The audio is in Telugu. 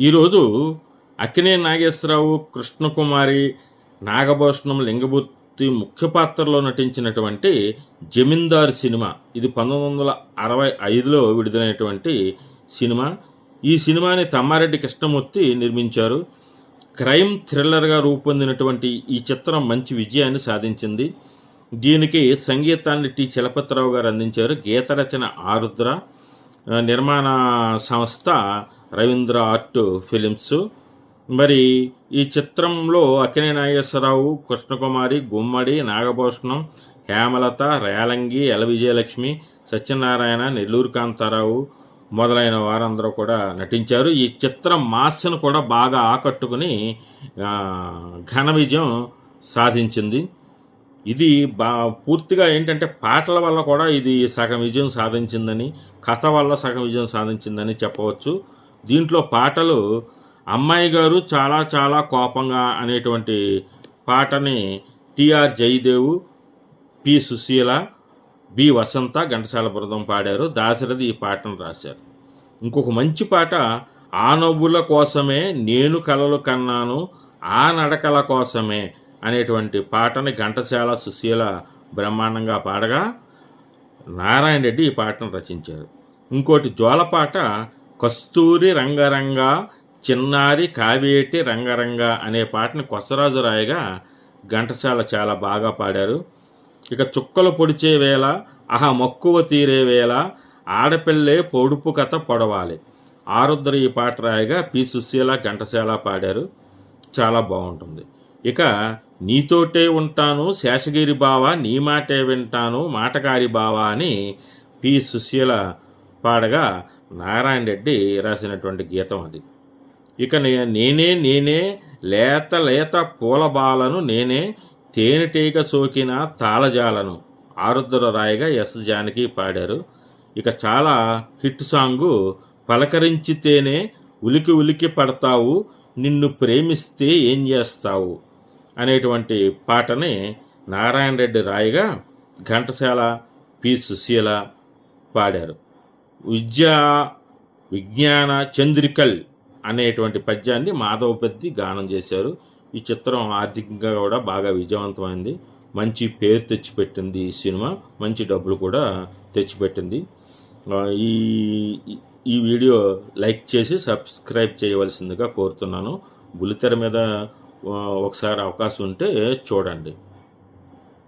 ఈరోజు అక్కినే నాగేశ్వరరావు కృష్ణకుమారి నాగభూషణం లింగమూర్తి ముఖ్య పాత్రలో నటించినటువంటి జమీందార్ సినిమా. ఇది పంతొమ్మిది వందల అరవై ఐదులో విడుదలైనటువంటి సినిమా. ఈ సినిమాని తమ్మారెడ్డి కృష్ణమూర్తి నిర్మించారు. క్రైమ్ థ్రిల్లర్గా రూపొందినటువంటి ఈ చిత్రం మంచి విజయాన్ని సాధించింది. దీనికి సంగీతాన్ని టి. చలపతిరావు గారు అందించారు. గీత రచన ఆరుద్ర. నిర్మాణ సంస్థ రవీంద్ర ఆర్ట్ ఫిలిమ్స్. మరి ఈ చిత్రంలో అక్కినే నాగేశ్వరరావు కృష్ణకుమారి గుమ్మడి నాగభూషణం హేమలత రేలంగి ఎల విజయలక్ష్మి సత్యనారాయణ నెల్లూరు కాంతారావు మొదలైన వారందరూ కూడా నటించారు. ఈ చిత్రం మాస్ను కూడా బాగా ఆకట్టుకుని ఘన విజయం సాధించింది. ఇది బా పూర్తిగా ఏంటంటే పాటల వల్ల కూడా ఇది సగం విజయం సాధించిందని కథ వల్ల సగం విజయం సాధించిందని చెప్పవచ్చు. దీంట్లో పాటలు అమ్మాయి గారు చాలా చాలా కోపంగా అనేటువంటి పాటని TR Jayadev P. Susheela B. Vasantha Ghantasala బృందం పాడారు. దాశరథి ఈ పాటను రాశారు. ఇంకొక మంచి పాట ఆ నవ్వుల కోసమే నేను కలలు కన్నాను ఆ నడకల కోసమే అనేటువంటి పాటని ఘంటసాల సుశీల బ్రహ్మాండంగా పాడగా నారాయణ రెడ్డి ఈ పాటను రచించారు. ఇంకోటి జోలపాట కస్తూరి రంగరంగ చిన్నారి కావేటి రంగరంగ అనే పాటని కొసరాజు రాయగా ఘంటసాల చాలా బాగా పాడారు. ఇక చుక్కలు పొడిచే వేళ అహ మక్కువ తీరే వేళ ఆడపిల్లే పొడుపు కథ పొడవాలి. ఆరుద్ర ఈ పాట రాయగా పి. సుశీల ఘంటసాల పాడారు. చాలా బాగుంటుంది. ఇక నీతోటే ఉంటాను శేషగిరి బావ నీ మాటే వింటాను మాటకారి బావ అని పి. సుశీల పాడగా నారాయణ రెడ్డి రాసినటువంటి గీతం అది. ఇక నే- నేనే నేనే లేత లేత పూలబాలను నేనే తేనెటీగ సోకిన తాళజాలను ఆరుద్ర రాయగా ఎస్ జానకి పాడారు. ఇక చాలా హిట్ సాంగు పలకరించితేనే ఉలికి ఉలికి పడతావు నిన్ను ప్రేమిస్తే ఏం చేస్తావు అనేటువంటి పాటని నారాయణ రెడ్డి రాయగా ఘంటసాల పి సుశీల పాడారు. విద్యా విజ్ఞాన చంద్రికల్ అనేటువంటి పద్యాన్ని మాధవపతి గానం చేశారు. ఈ చిత్రం ఆర్థికంగా కూడా బాగా విజయవంతమైంది. మంచి పేరు తెచ్చిపెట్టింది ఈ సినిమా. మంచి డబ్బులు కూడా తెచ్చిపెట్టింది. ఈ ఈ వీడియో లైక్ చేసి సబ్స్క్రైబ్ చేయవలసిందిగా కోరుతున్నాను. బుల్లితెర మీద ఒకసారి అవకాశం ఉంటే చూడండి.